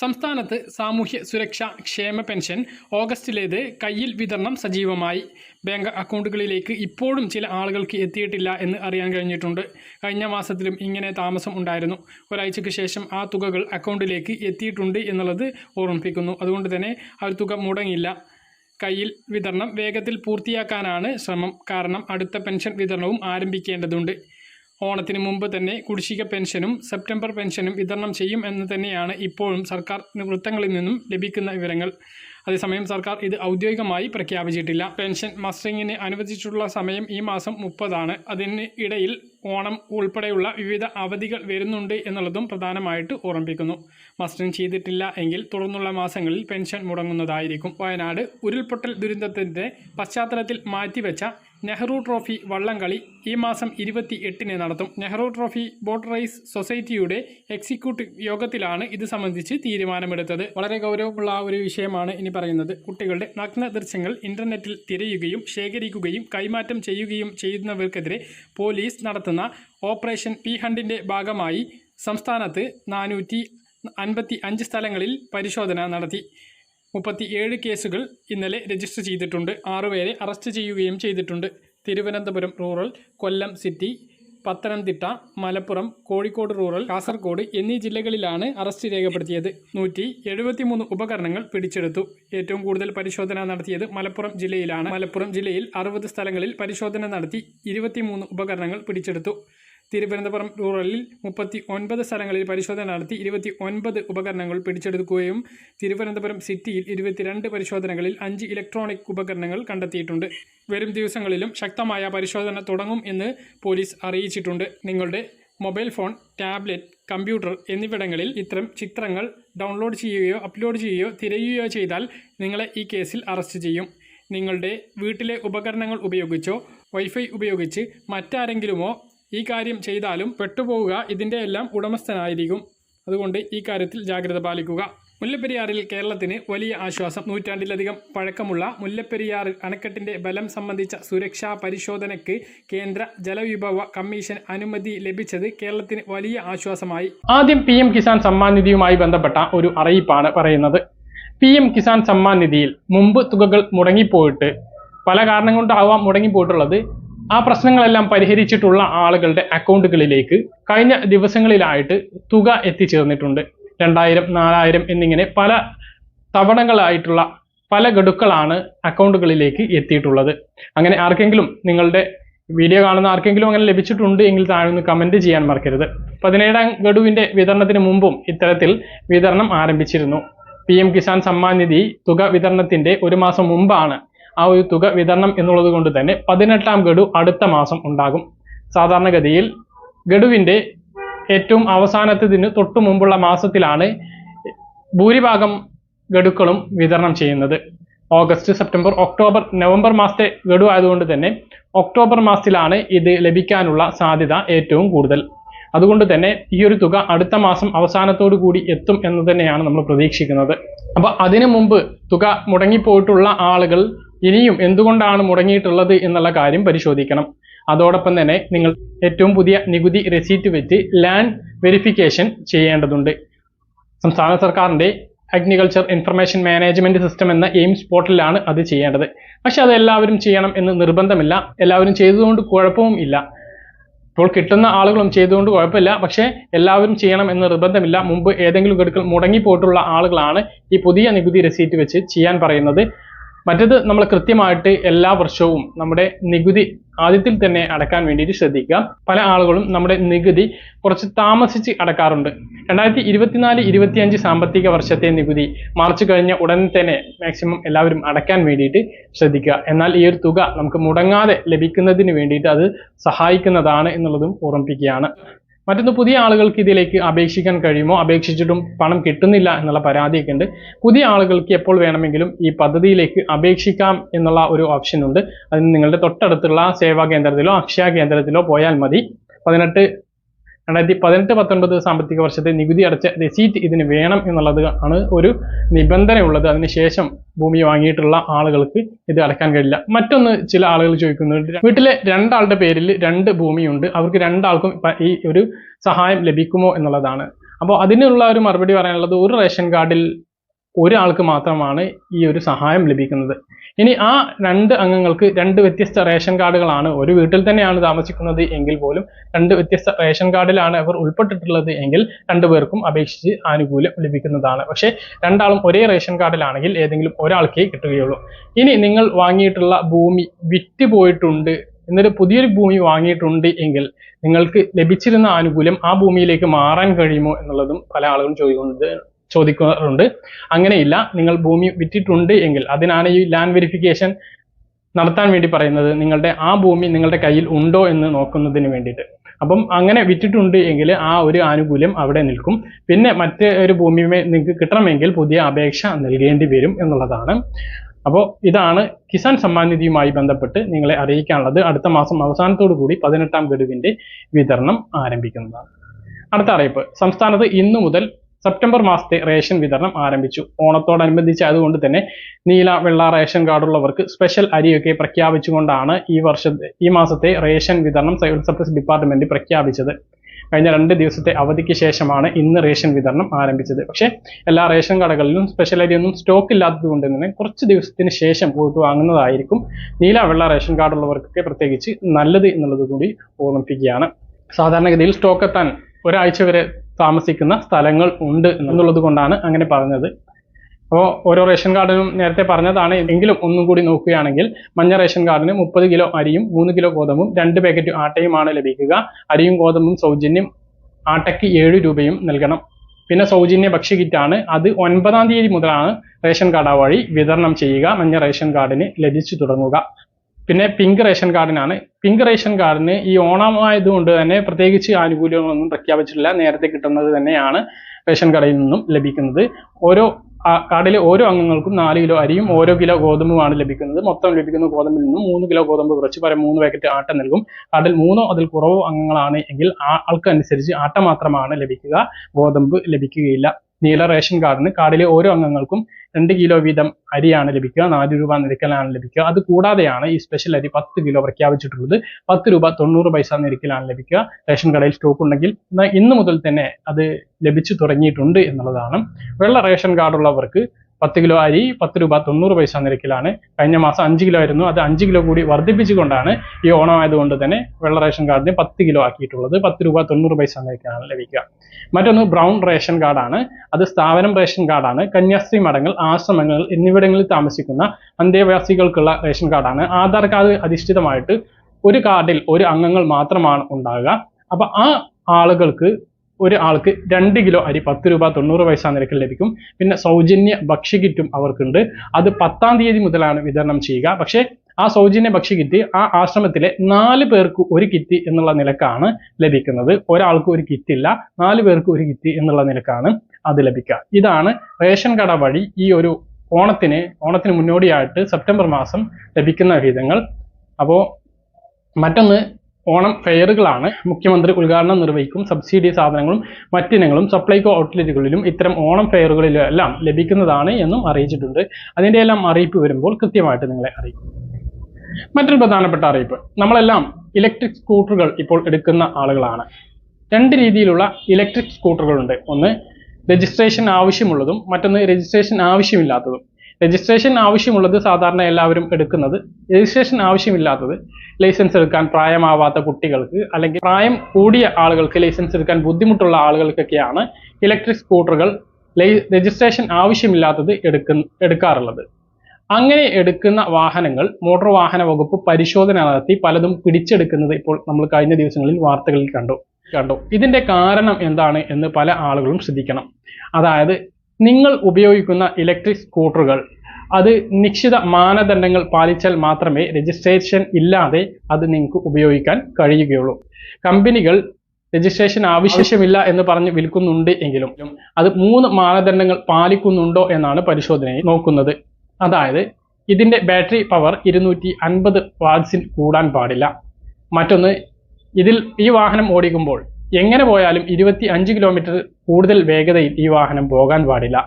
സംസ്ഥാനത്ത് സാമൂഹ്യ സുരക്ഷാ ക്ഷേമ പെൻഷൻ ഓഗസ്റ്റിലേത് കയ്യിൽ വിതരണം സജീവമായി. ബാങ്ക് അക്കൗണ്ടുകളിലേക്ക് ഇപ്പോഴും ചില ആളുകൾക്ക് എത്തിയിട്ടില്ല എന്ന് അറിയാൻ കഴിഞ്ഞിട്ടുണ്ട്. കഴിഞ്ഞ മാസത്തിലും ഇങ്ങനെ താമസം ഉണ്ടായിരുന്നു. ഒരാഴ്ചയ്ക്ക് ശേഷം ആ തുകകൾ അക്കൗണ്ടിലേക്ക് എത്തിയിട്ടുണ്ട് എന്നുള്ളത് ഓർമ്മിപ്പിക്കുന്നു. അതുകൊണ്ട് തന്നെ ആ തുക മുടങ്ങില്ല കയ്യിൽ വിതരണം വേഗത്തിൽ പൂർത്തിയാക്കാനാണ് ശ്രമം. കാരണം അടുത്ത പെൻഷൻ വിതരണവും ആരംഭിക്കേണ്ടതുണ്ട്. ഓണത്തിന് മുമ്പ് തന്നെ കുടിശ്ശിക പെൻഷനും സെപ്റ്റംബർ പെൻഷനും വിതരണം ചെയ്യും എന്ന് തന്നെയാണ് ഇപ്പോഴും സർക്കാർ വൃത്തങ്ങളിൽ നിന്നും ലഭിക്കുന്ന വിവരങ്ങൾ. അതേസമയം സർക്കാർ ഇത് ഔദ്യോഗികമായി പ്രഖ്യാപിച്ചിട്ടില്ല. പെൻഷൻ മസ്റ്ററിങ്ങിന് അനുവദിച്ചിട്ടുള്ള സമയം ഈ മാസം മുപ്പതാണ്. അതിന് ഇടയിൽ ഓണം ഉൾപ്പെടെയുള്ള വിവിധ അവധികൾ വരുന്നുണ്ട് എന്നുള്ളതും പ്രധാനമായിട്ട് ഓർമ്മിപ്പിക്കുന്നു. മസ്റ്ററിങ് ചെയ്തിട്ടില്ല എങ്കിൽ തുടർന്നുള്ള മാസങ്ങളിൽ പെൻഷൻ മുടങ്ങുന്നതായിരിക്കും. വയനാട് ഉരുൾപൊട്ടൽ ദുരന്തത്തിന്റെ പശ്ചാത്തലത്തിൽ മാറ്റിവെച്ച നെഹ്റു ട്രോഫി വള്ളംകളി ഈ മാസം ഇരുപത്തി എട്ടിന് നടത്തും. നെഹ്റു ട്രോഫി ബോട്ട് റൈസ് സൊസൈറ്റിയുടെ എക്സിക്യൂട്ടീവ് യോഗത്തിലാണ് ഇത് സംബന്ധിച്ച് തീരുമാനമെടുത്തത്. വളരെ ഗൗരവമുള്ള ഒരു വിഷയമാണ് ഇനി പറയുന്നത്. കുട്ടികളുടെ നഗ്ന ദൃശ്യങ്ങൾ ഇന്റർനെറ്റിൽ തിരയുകയും ശേഖരിക്കുകയും കൈമാറ്റം ചെയ്യുകയും ചെയ്യുന്നവർക്കെതിരെ പോലീസ് നടത്തുന്ന ഓപ്പറേഷൻ പി ഹണ്ടിന്റെ ഭാഗമായി സംസ്ഥാനത്ത് നാനൂറ്റി അൻപത്തി അഞ്ച് സ്ഥലങ്ങളിൽ പരിശോധന നടത്തി. മുപ്പത്തി ഏഴ് കേസുകൾ ഇന്നലെ രജിസ്റ്റർ ചെയ്തിട്ടുണ്ട്. ആറുപേരെ അറസ്റ്റ് ചെയ്യുകയും ചെയ്തിട്ടുണ്ട്. Thiruvananthapuram rural Kollam city Pathanamthitta Malappuram Kozhikode rural Kasaragod എന്നീ ജില്ലകളിലാണ് അറസ്റ്റ് രേഖപ്പെടുത്തിയത്. നൂറ്റി എഴുപത്തിമൂന്ന് ഉപകരണങ്ങൾ പിടിച്ചെടുത്തു. ഏറ്റവും കൂടുതൽ പരിശോധന നടത്തിയത് മലപ്പുറം ജില്ലയിലാണ്. മലപ്പുറം ജില്ലയിൽ അറുപത് സ്ഥലങ്ങളിൽ പരിശോധന നടത്തി ഇരുപത്തിമൂന്ന് ഉപകരണങ്ങൾ പിടിച്ചെടുത്തു. തിരുവനന്തപുരം റൂറലിൽ മുപ്പത്തി ഒൻപത് സ്ഥലങ്ങളിൽ പരിശോധന നടത്തി ഇരുപത്തി ഒൻപത് ഉപകരണങ്ങൾ പിടിച്ചെടുക്കുകയും തിരുവനന്തപുരം സിറ്റിയിൽ ഇരുപത്തിരണ്ട് പരിശോധനകളിൽ അഞ്ച് ഇലക്ട്രോണിക് ഉപകരണങ്ങൾ കണ്ടെത്തിയിട്ടുണ്ട്. വരും ദിവസങ്ങളിലും ശക്തമായ പരിശോധന തുടങ്ങും എന്ന് പോലീസ് അറിയിച്ചിട്ടുണ്ട്. നിങ്ങളുടെ മൊബൈൽ ഫോൺ ടാബ്ലറ്റ് കമ്പ്യൂട്ടർ എന്നിവിടങ്ങളിൽ ഇത്തരം ചിത്രങ്ങൾ ഡൗൺലോഡ് ചെയ്യുകയോ അപ്ലോഡ് ചെയ്യുകയോ തിരയുകയോ ചെയ്താൽ നിങ്ങളെ ഈ കേസിൽ അറസ്റ്റ് ചെയ്യും. നിങ്ങളുടെ വീട്ടിലെ ഉപകരണങ്ങൾ ഉപയോഗിച്ചോ വൈഫൈ ഉപയോഗിച്ച് മറ്റാരെങ്കിലുമോ ഈ കാര്യം ചെയ്താലും പെട്ടുപോവുക ഇതിന്റെ എല്ലാം ഉടമസ്ഥനായിരിക്കും. അതുകൊണ്ട് ഈ കാര്യത്തിൽ ജാഗ്രത പാലിക്കുക. മുല്ലപ്പെരിയാറിൽ കേരളത്തിന് വലിയ ആശ്വാസം. നൂറ്റാണ്ടിലധികം പഴക്കമുള്ള മുല്ലപ്പെരിയാർ അണക്കെട്ടിന്റെ ബലം സംബന്ധിച്ച സുരക്ഷാ പരിശോധനയ്ക്ക് കേന്ദ്ര ജലവിഭവ കമ്മീഷൻ അനുമതി ലഭിച്ചത് കേരളത്തിന് വലിയ ആശ്വാസമായി. ആദ്യം പി കിസാൻ സമ്മാൻ നിധിയുമായി ബന്ധപ്പെട്ട ഒരു അറിയിപ്പാണ് പറയുന്നത്. പി കിസാൻ സമ്മാൻ നിധിയിൽ മുമ്പ് തുകകൾ മുടങ്ങിപ്പോയിട്ട് പല കാരണം കൊണ്ടാവാം മുടങ്ങിപ്പോയിട്ടുള്ളത്. ആ പ്രശ്നങ്ങളെല്ലാം പരിഹരിച്ചിട്ടുള്ള ആളുകളുടെ അക്കൗണ്ടുകളിലേക്ക് കഴിഞ്ഞ ദിവസങ്ങളിലായിട്ട് തുക എത്തിച്ചേർന്നിട്ടുണ്ട്. രണ്ടായിരം നാലായിരം എന്നിങ്ങനെ പല തവണകളായിട്ടുള്ള പല ഗഡുക്കളാണ് അക്കൗണ്ടുകളിലേക്ക് എത്തിയിട്ടുള്ളത്. അങ്ങനെ ആർക്കെങ്കിലും നിങ്ങളുടെ വീഡിയോ കാണുന്ന ആർക്കെങ്കിലും അങ്ങനെ ലഭിച്ചിട്ടുണ്ട് എങ്കിൽ താഴെ ഒന്ന് കമന്റ് ചെയ്യാൻ മറക്കരുത്. പതിനേഴാം ഗഡുവിന്റെ വിതരണത്തിന് മുമ്പും ഇത്തരത്തിൽ വിതരണം ആരംഭിച്ചിരുന്നു. പി എം കിസാൻ സമ്മാൻ നിധി തുക വിതരണത്തിന്റെ ഒരു മാസം മുമ്പാണ് ആ ഒരു തുക വിതരണം എന്നുള്ളത് കൊണ്ട് തന്നെ പതിനെട്ടാം ഗഡു അടുത്ത മാസം ഉണ്ടാകും. സാധാരണഗതിയിൽ ഗഡുവിന്റെ ഏറ്റവും അവസാനത്തതിന് തൊട്ടു മുമ്പുള്ള മാസത്തിലാണ് ഭൂരിഭാഗം ഗഡുക്കളും വിതരണം ചെയ്യുന്നത്. ഓഗസ്റ്റ് സെപ്റ്റംബർ ഒക്ടോബർ നവംബർ മാസത്തെ ഗഡു ആയതുകൊണ്ട് തന്നെ ഒക്ടോബർ മാസത്തിലാണ് ഇത് ലഭിക്കാനുള്ള സാധ്യത ഏറ്റവും കൂടുതൽ. അതുകൊണ്ട് തന്നെ ഈ ഒരു തുക അടുത്ത മാസം അവസാനത്തോടു കൂടി എത്തും എന്ന് തന്നെയാണ് നമ്മൾ പ്രതീക്ഷിക്കുന്നത്. അപ്പൊ അതിനു മുമ്പ് തുക മുടങ്ങിപ്പോയിട്ടുള്ള ആളുകൾ ഇനിയും എന്തുകൊണ്ടാണ് മുടങ്ങിയിട്ടുള്ളത് എന്നുള്ള കാര്യം പരിശോധിക്കണം. അതോടൊപ്പം തന്നെ നിങ്ങൾ ഏറ്റവും പുതിയ നികുതി റെസീറ്റ് വെച്ച് ലാൻഡ് വെരിഫിക്കേഷൻ ചെയ്യേണ്ടതുണ്ട്. സംസ്ഥാന സർക്കാരിന്റെ അഗ്രികൾച്ചർ ഇൻഫർമേഷൻ മാനേജ്മെന്റ് സിസ്റ്റം എന്ന എയിംസ് പോർട്ടലിലാണ് അത് ചെയ്യേണ്ടത്. പക്ഷെ അത് എല്ലാവരും ചെയ്യണം എന്ന് നിർബന്ധമില്ല. എല്ലാവരും ചെയ്തതുകൊണ്ട് കുഴപ്പവും ഇല്ല. ഇപ്പോൾ കിട്ടുന്ന ആളുകളും ചെയ്തുകൊണ്ട് കുഴപ്പമില്ല. പക്ഷേ എല്ലാവരും ചെയ്യണം എന്ന് നിർബന്ധമില്ല. മുമ്പ് ഏതെങ്കിലും ഗഡുക്കൾ മുടങ്ങിപ്പോയിട്ടുള്ള ആളുകളാണ് ഈ പുതിയ നികുതി രസീറ്റ് വെച്ച് ചെയ്യാൻ പറയുന്നത്. മറ്റത് നമ്മൾ കൃത്യമായിട്ട് എല്ലാ വർഷവും നമ്മുടെ നികുതി ആദ്യത്തിൽ തന്നെ അടക്കാൻ വേണ്ടിയിട്ട് ശ്രദ്ധിക്കുക. പല ആളുകളും നമ്മുടെ നികുതി കുറച്ച് താമസിച്ച് അടക്കാറുണ്ട്. രണ്ടായിരത്തി ഇരുപത്തിനാല് ഇരുപത്തിയഞ്ച് സാമ്പത്തിക വർഷത്തെ നികുതി മാർച്ച് കഴിഞ്ഞ ഉടൻ തന്നെ മാക്സിമം എല്ലാവരും അടയ്ക്കാൻ വേണ്ടിയിട്ട് ശ്രദ്ധിക്കുക. എന്നാൽ ഈ ഒരു തുക നമുക്ക് മുടങ്ങാതെ ലഭിക്കുന്നതിന് വേണ്ടിയിട്ട് അത് സഹായിക്കുന്നതാണ് എന്നുള്ളതും ഓർമ്മിപ്പിക്കുകയാണ്. മറ്റൊന്ന് പുതിയ ആളുകൾക്ക് ഇതിലേക്ക് അപേക്ഷിക്കാൻ കഴിയുമോ? അപേക്ഷിച്ചിട്ടും പണം കിട്ടുന്നില്ല എന്നുള്ള പരാതിയൊക്കെ ഉണ്ട്. പുതിയ ആളുകൾക്ക് എപ്പോൾ വേണമെങ്കിലും ഈ പദ്ധതിയിലേക്ക് അപേക്ഷിക്കാം എന്നുള്ള ഒരു ഓപ്ഷൻ ഉണ്ട്. അതിന് നിങ്ങളുടെ തൊട്ടടുത്തുള്ള സേവാ കേന്ദ്രത്തിലോ അക്ഷയ കേന്ദ്രത്തിലോ പോയാൽ മതി. പതിനെട്ട് രണ്ടായിരത്തി പതിനെട്ട് പത്തൊൻപത് സാമ്പത്തിക വർഷത്തെ നികുതി അടച്ച രസീറ്റ് ഇതിന് വേണം എന്നുള്ളത് ആണ് ഒരു നിബന്ധനയുള്ളത്. അതിനുശേഷം ഭൂമി വാങ്ങിയിട്ടുള്ള ആളുകൾക്ക് ഇത് അടക്കാൻ കഴിയില്ല. മറ്റൊന്ന് ചില ആളുകൾ ചോദിക്കുന്നുണ്ട്. വീട്ടിലെ രണ്ടാളുടെ പേരിൽ രണ്ട് ഭൂമിയുണ്ട്. അവർക്ക് രണ്ടാൾക്കും ഈ ഒരു സഹായം ലഭിക്കുമോ എന്നുള്ളതാണ്. അപ്പോൾ അതിനുള്ള ഒരു മറുപടി പറയാനുള്ളത് ഒരു റേഷൻ കാർഡിൽ ഒരാൾക്ക് മാത്രമാണ് ഈ ഒരു സഹായം ലഭിക്കുന്നത്. ഇനി ആ രണ്ട് അംഗങ്ങൾക്ക് രണ്ട് വ്യത്യസ്ത റേഷൻ കാർഡുകളാണ്. ഒരു വീട്ടിൽ തന്നെയാണ് താമസിക്കുന്നത് എങ്കിൽ പോലും രണ്ട് വ്യത്യസ്ത റേഷൻ കാർഡിലാണ് അവർ ഉൾപ്പെട്ടിട്ടുള്ളത് എങ്കിൽ രണ്ടുപേർക്കും അപേക്ഷിച്ച് ആനുകൂല്യം ലഭിക്കുന്നതാണ്. പക്ഷേ രണ്ടാളും ഒരേ റേഷൻ കാർഡിലാണെങ്കിൽ ഏതെങ്കിലും ഒരാൾക്കേ കിട്ടുകയുള്ളൂ. ഇനി നിങ്ങൾ വാങ്ങിയിട്ടുള്ള ഭൂമി വിറ്റ് പോയിട്ടുണ്ട് എന്നിട്ട് പുതിയൊരു ഭൂമി വാങ്ങിയിട്ടുണ്ട് എങ്കിൽ നിങ്ങൾക്ക് ലഭിച്ചിരുന്ന ആനുകൂല്യം ആ ഭൂമിയിലേക്ക് മാറാൻ കഴിയുമോ എന്നുള്ളതും പല ആളുകളും ചോദിക്കുന്നത് ചോദിക്കാറുണ്ട്. അങ്ങനെയില്ല നിങ്ങൾ ഭൂമി വിറ്റിട്ടുണ്ട് എങ്കിൽ. അതിനാണ് ഈ ലാൻഡ് വെരിഫിക്കേഷൻ നടത്താൻ വേണ്ടി പറയുന്നത്. നിങ്ങളുടെ ആ ഭൂമി നിങ്ങളുടെ കയ്യിൽ ഉണ്ടോ എന്ന് നോക്കുന്നതിന് വേണ്ടിയിട്ട്. അപ്പം അങ്ങനെ വിറ്റിട്ടുണ്ട് എങ്കിൽ ആ ഒരു ആനുകൂല്യം അവിടെ നിൽക്കും. പിന്നെ മറ്റ് ഒരു ഭൂമിയുമേ നിങ്ങൾക്ക് കിട്ടണമെങ്കിൽ പുതിയ അപേക്ഷ നൽകേണ്ടി വരും എന്നുള്ളതാണ്. അപ്പോൾ ഇതാണ് കിസാൻ സമ്മാൻ നിധിയുമായി ബന്ധപ്പെട്ട് നിങ്ങളെ അറിയിക്കാനുള്ളത്. അടുത്ത മാസം അവസാനത്തോടു കൂടി പതിനെട്ടാം ഗഡുവിന്റെ വിതരണം ആരംഭിക്കുന്നതാണ്. അടുത്ത അറിയിപ്പ്. സംസ്ഥാനത്ത് ഇന്നു മുതൽ സെപ്റ്റംബർ മാസത്തെ റേഷൻ വിതരണം ആരംഭിച്ചു. ഓണത്തോടനുബന്ധിച്ച് അതുകൊണ്ട് തന്നെ നീല വെള്ള റേഷൻ കാർഡുള്ളവർക്ക് സ്പെഷ്യൽ അരിയൊക്കെ പ്രഖ്യാപിച്ചുകൊണ്ടാണ് ഈ വർഷത്തെ ഈ മാസത്തെ റേഷൻ വിതരണം സിവിൽ സപ്ലൈസ് ഡിപ്പാർട്ട്മെന്റ് പ്രഖ്യാപിച്ചത്. കഴിഞ്ഞ രണ്ട് ദിവസത്തെ അവധിക്ക് ശേഷമാണ് ഇന്ന് റേഷൻ വിതരണം ആരംഭിച്ചത്. പക്ഷേ എല്ലാ റേഷൻ കടകളിലും സ്പെഷ്യൽ അരിയൊന്നും സ്റ്റോക്ക് ഇല്ലാത്തത് കൊണ്ട് തന്നെ കുറച്ച് ദിവസത്തിന് ശേഷം പോയിട്ട് വാങ്ങുന്നതായിരിക്കും നീല വെള്ള റേഷൻ കാർഡുള്ളവർക്കൊക്കെ പ്രത്യേകിച്ച് നല്ലത് എന്നുള്ളത് കൂടി ഓർമ്മിപ്പിക്കുകയാണ്. സാധാരണഗതിയിൽ സ്റ്റോക്ക് എത്താൻ ഒരാഴ്ച വരെ താമസിക്കുന്ന സ്ഥലങ്ങൾ ഉണ്ട് എന്നുള്ളത് കൊണ്ടാണ് അങ്ങനെ പറഞ്ഞത്. അപ്പോൾ ഓരോ റേഷൻ കാർഡിനും നേരത്തെ പറഞ്ഞതാണ്. എങ്കിലും ഒന്നും കൂടി നോക്കുകയാണെങ്കിൽ മഞ്ഞ റേഷൻ കാർഡിന് മുപ്പത് കിലോ അരിയും മൂന്ന് കിലോ ഗോതമ്പും രണ്ട് പാക്കറ്റ് ആട്ടയുമാണ് ലഭിക്കുക. അരിയും ഗോതമ്പും സൗജന്യം ആട്ടയ്ക്ക് ഏഴ് രൂപയും നൽകണം. പിന്നെ സൗജന്യ ഭക്ഷ്യ കിറ്റാണ്. അത് ഒൻപതാം തീയതി മുതലാണ് റേഷൻ കാർഡ് വഴി വിതരണം ചെയ്യുക. മഞ്ഞ റേഷൻ കാർഡിന് ലഭിച്ചു തുടങ്ങുക. പിന്നെ പിങ്ക് റേഷൻ കാർഡിനാണ് പിങ്ക് റേഷൻ കാർഡിന് ഈ ഓണമായതുകൊണ്ട് തന്നെ പ്രത്യേകിച്ച് ആനുകൂല്യങ്ങളൊന്നും പ്രഖ്യാപിച്ചിട്ടില്ല. നേരത്തെ കിട്ടുന്നത് തന്നെയാണ് റേഷൻ കടയിൽ നിന്നും ലഭിക്കുന്നത്. ഓരോ കാർഡിലെ ഓരോ അംഗങ്ങൾക്കും നാല് കിലോ അരിയും ഓരോ കിലോ ഗോതമ്പുമാണ് ലഭിക്കുന്നത്. മൊത്തം ലഭിക്കുന്ന ഗോതമ്പിൽ നിന്നും മൂന്ന് കിലോ ഗോതമ്പ് കുറച്ച് പരം മൂന്ന് പാക്കറ്റ് ആട്ട നൽകും. കാർഡിൽ മൂന്നോ അതിൽ കുറവോ അംഗങ്ങളാണ് എങ്കിൽ ആൾക്കനുസരിച്ച് ആട്ട മാത്രമാണ് ലഭിക്കുക. ഗോതമ്പ് ലഭിക്കുകയില്ല. നീല റേഷൻ കാർഡിന് കാർഡിലെ ഓരോ അംഗങ്ങൾക്കും രണ്ട് കിലോ വീതം അരിയാണ് ലഭിക്കുക നാല് രൂപ നിരക്കിലാണ് ലഭിക്കുക. അത് കൂടാതെയാണ് ഈ സ്പെഷ്യൽ അരി പത്ത് കിലോ പ്രഖ്യാപിച്ചിട്ടുള്ളത്. പത്ത് രൂപ തൊണ്ണൂറ് പൈസ നിരക്കിലാണ് ലഭിക്കുക. റേഷൻ കടയിൽ സ്റ്റോക്ക് ഉണ്ടെങ്കിൽ ഇന്ന് മുതൽ തന്നെ അത് ലഭിച്ചു തുടങ്ങിയിട്ടുണ്ട് എന്നുള്ളതാണ്. വെള്ള റേഷൻ കാർഡുള്ളവർക്ക് പത്ത് കിലോ അരി പത്ത് രൂപ തൊണ്ണൂറ് പൈസ നിരക്കിലാണ്. കഴിഞ്ഞ മാസം അഞ്ച് കിലോ ആയിരുന്നു. അത് അഞ്ച് കിലോ കൂടി വർദ്ധിപ്പിച്ചുകൊണ്ടാണ് ഈ ഓണം ആയതുകൊണ്ട് തന്നെ വെള്ള റേഷൻ കാർഡിന് പത്ത് കിലോ ആക്കിയിട്ടുള്ളത്. പത്ത് രൂപ തൊണ്ണൂറ് പൈസ നിരക്കിലാണ് ലഭിക്കുക. മറ്റൊന്ന് ബ്രൗൺ റേഷൻ കാർഡാണ്. അത് സ്ഥാപനം റേഷൻ കാർഡാണ്. കന്യാസ്ത്രീ മഠങ്ങൾ ആശ്രമങ്ങൾ എന്നിവിടങ്ങളിൽ താമസിക്കുന്ന അന്തേവാസികൾക്കുള്ള റേഷൻ കാർഡാണ്. ആധാർ കാർഡ് അധിഷ്ഠിതമായിട്ട് ഒരു കാർഡിൽ ഒരു അംഗങ്ങൾ മാത്രമാണ് ഉണ്ടാകുക അപ്പൊ ആ ആളുകൾക്ക് ഒരു ആൾക്ക് രണ്ട് കിലോ അരി പത്ത് രൂപ തൊണ്ണൂറ് പൈസ നിരക്കിൽ ലഭിക്കും. പിന്നെ സൗജന്യ ഭക്ഷ്യകിറ്റും അവർക്കുണ്ട്. അത് പത്താം തീയതി മുതലാണ് വിതരണം ചെയ്യുക. പക്ഷേ ആ സൗജന്യ ഭക്ഷ്യ കിറ്റ് ആ ആശ്രമത്തിലെ നാല് പേർക്ക് ഒരു കിറ്റ് എന്നുള്ള നിലക്കാണ് ലഭിക്കുന്നത്. ഒരാൾക്ക് ഒരു കിറ്റ് ഇല്ല നാല് പേർക്ക് ഒരു കിറ്റ് എന്നുള്ള നിലക്കാണ് അത് ലഭിക്കുക. ഇതാണ് റേഷൻ കട വഴി ഈ ഒരു ഓണത്തിന് ഓണത്തിന് മുന്നോടിയായിട്ട് സെപ്റ്റംബർ മാസം ലഭിക്കുന്ന വിഹിതങ്ങൾ. അപ്പോൾ മറ്റൊന്ന് ഓണം ഫെയറുകളാണ്. മുഖ്യമന്ത്രി ഉദ്ഘാടനം നിർവഹിക്കും. സബ്സിഡി സാധനങ്ങളും മറ്റിനങ്ങളും സപ്ലൈകോ ഔട്ട്ലെറ്റുകളിലും ഇത്തരം ഓണം ഫെയറുകളിലും എല്ലാം ലഭിക്കുന്നതാണ് എന്നും അറിയിച്ചിട്ടുണ്ട്. അതിന്റെ എല്ലാം അറിയിപ്പ് വരുമ്പോൾ കൃത്യമായിട്ട് നിങ്ങളെ അറിയിക്കും. മറ്റൊരു പ്രധാനപ്പെട്ട അറിയിപ്പ്. നമ്മളെല്ലാം ഇലക്ട്രിക് സ്കൂട്ടറുകൾ ഇപ്പോൾ എടുക്കുന്ന ആളുകളാണ്. രണ്ട് രീതിയിലുള്ള ഇലക്ട്രിക് സ്കൂട്ടറുകളുണ്ട് ഒന്ന് രജിസ്ട്രേഷൻ ആവശ്യമുള്ളതും മറ്റൊന്ന് രജിസ്ട്രേഷൻ ആവശ്യമില്ലാത്തതും. രജിസ്ട്രേഷൻ ആവശ്യമുള്ളത് സാധാരണ എല്ലാവരും എടുക്കുന്നത് രജിസ്ട്രേഷൻ ആവശ്യമില്ലാത്തത് ലൈസൻസ് എടുക്കാൻ പ്രായമാവാത്ത കുട്ടികൾക്ക് അല്ലെങ്കിൽ പ്രായം കൂടിയ ആളുകൾക്ക് ലൈസൻസ് എടുക്കാൻ ബുദ്ധിമുട്ടുള്ള ആളുകൾക്കൊക്കെയാണ് ഇലക്ട്രിക് സ്കൂട്ടറുകൾ രജിസ്ട്രേഷൻ ആവശ്യമില്ലാത്തത് എടുക്കുന്ന എടുക്കാറുള്ളത്. അങ്ങനെ എടുക്കുന്ന വാഹനങ്ങൾ മോട്ടോർ വാഹന വകുപ്പ് പരിശോധന നടത്തി പലതും പിടിച്ചെടുക്കുന്നത് ഇപ്പോൾ നമ്മൾ കഴിഞ്ഞ ദിവസങ്ങളിൽ വാർത്തകളിൽ കണ്ടു കണ്ടു. ഇതിന്റെ കാരണം എന്താണ് എന്ന് പല ആളുകളും ശ്രദ്ധിക്കണം. അതായത് നിങ്ങൾ ഉപയോഗിക്കുന്ന ഇലക്ട്രിക് സ്കൂട്ടറുകൾ അത് നിശ്ചിത മാനദണ്ഡങ്ങൾ പാലിച്ചാൽ മാത്രമേ രജിസ്ട്രേഷൻ ഇല്ലാതെ അത് നിങ്ങൾക്ക് ഉപയോഗിക്കാൻ കഴിയുകയുള്ളൂ. കമ്പനികൾ രജിസ്ട്രേഷൻ ആവശ്യമില്ല എന്ന് പറഞ്ഞ് വിൽക്കുന്നുണ്ട് എങ്കിലും അത് മൂന്ന് മാനദണ്ഡങ്ങൾ പാലിക്കുന്നുണ്ടോ എന്നാണ് പരിശോധനയിൽ നോക്കുന്നത്. അതായത് ഇതിന്റെ ബാറ്ററി പവർ ഇരുന്നൂറ്റി അൻപത് വാട്സിൽ കൂടാൻ പാടില്ല. മറ്റൊന്ന് ഇതിൽ ഈ വാഹനം ഓടിക്കുമ്പോൾ എങ്ങനെ പോയാലും ഇരുപത്തി അഞ്ച് കിലോമീറ്റർ കൂടുതൽ വേഗതയിൽ ഈ വാഹനം പോകാൻ പാടില്ല.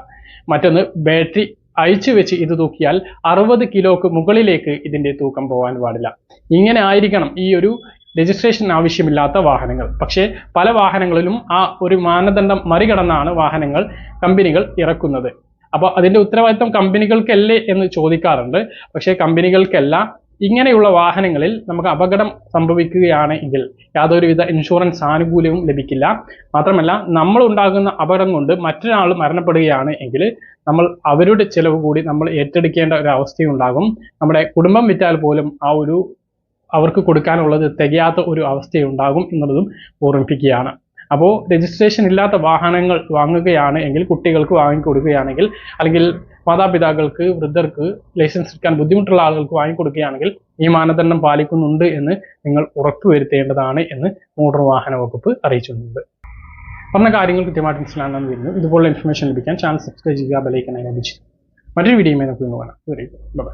മറ്റൊന്ന് ബാറ്ററി അയച്ചു വെച്ച് ഇത് തൂക്കിയാൽ അറുപത് കിലോക്ക് മുകളിലേക്ക് ഇതിന്റെ തൂക്കം പോകാൻ പാടില്ല. ഇങ്ങനെ ആയിരിക്കണം ഈ ഒരു രജിസ്ട്രേഷൻ ആവശ്യമില്ലാത്ത വാഹനങ്ങൾ. പക്ഷേ പല വാഹനങ്ങളിലും ആ ഒരു മാനദണ്ഡം മറികടന്നാണ് വാഹനങ്ങൾ കമ്പനികൾ ഇറക്കുന്നത്. അപ്പോൾ അതിന്റെ ഉത്തരവാദിത്തം കമ്പനികൾക്കല്ലേ എന്ന് ചോദിക്കാറുണ്ട്. പക്ഷേ കമ്പനികൾക്കല്ല ഇങ്ങനെയുള്ള വാഹനങ്ങളിൽ നമുക്ക് അപകടം സംഭവിക്കുകയാണെങ്കിൽ യാതൊരുവിധ ഇൻഷുറൻസ് ആനുകൂല്യവും ലഭിക്കില്ല. മാത്രമല്ല നമ്മൾ ഉണ്ടാകുന്ന അപകടം കൊണ്ട് മറ്റൊരാൾ മരണപ്പെടുകയാണ് എങ്കിൽ നമ്മൾ അവരുടെ ചിലവ് കൂടി നമ്മൾ ഏറ്റെടുക്കേണ്ട ഒരു അവസ്ഥയുണ്ടാകും. നമ്മുടെ കുടുംബം വിറ്റാൽ പോലും ആ ഒരു അവർക്ക് കൊടുക്കാനുള്ളത് തികയാത്ത ഒരു അവസ്ഥയുണ്ടാകും എന്നുള്ളതും ഓർമ്മിപ്പിക്കുകയാണ്. അപ്പോൾ രജിസ്ട്രേഷൻ ഇല്ലാത്ത വാഹനങ്ങൾ വാങ്ങുകയാണ് എങ്കിൽ കുട്ടികൾക്ക് വാങ്ങിക്കൊടുക്കുകയാണെങ്കിൽ അല്ലെങ്കിൽ മാതാപിതാക്കൾക്ക് വൃദ്ധർക്ക് ലൈസൻസ് എടുക്കാൻ ബുദ്ധിമുട്ടുള്ള ആളുകൾക്ക് വാങ്ങിക്കൊടുക്കുകയാണെങ്കിൽ ഈ മാനദണ്ഡം പാലിക്കുന്നുണ്ട് എന്ന് നിങ്ങൾ ഉറപ്പുവരുത്തേണ്ടതാണ് എന്ന് മോട്ടോർ വാഹന വകുപ്പ് അറിയിച്ചിട്ടുണ്ട്. പറഞ്ഞ കാര്യങ്ങൾ കൃത്യമായിട്ട് മനസ്സിലാണെന്ന് വരുന്നു. ഇതുപോലുള്ള ഇൻഫർമേഷൻ ലഭിക്കാൻ ചാനൽ സബ്സ്ക്രൈബ് ചെയ്യുക ബെലൈക്കൻ അതിനെ മറ്റൊരു വീഡിയോയുമായി നമുക്ക് കാണാം. ബൈ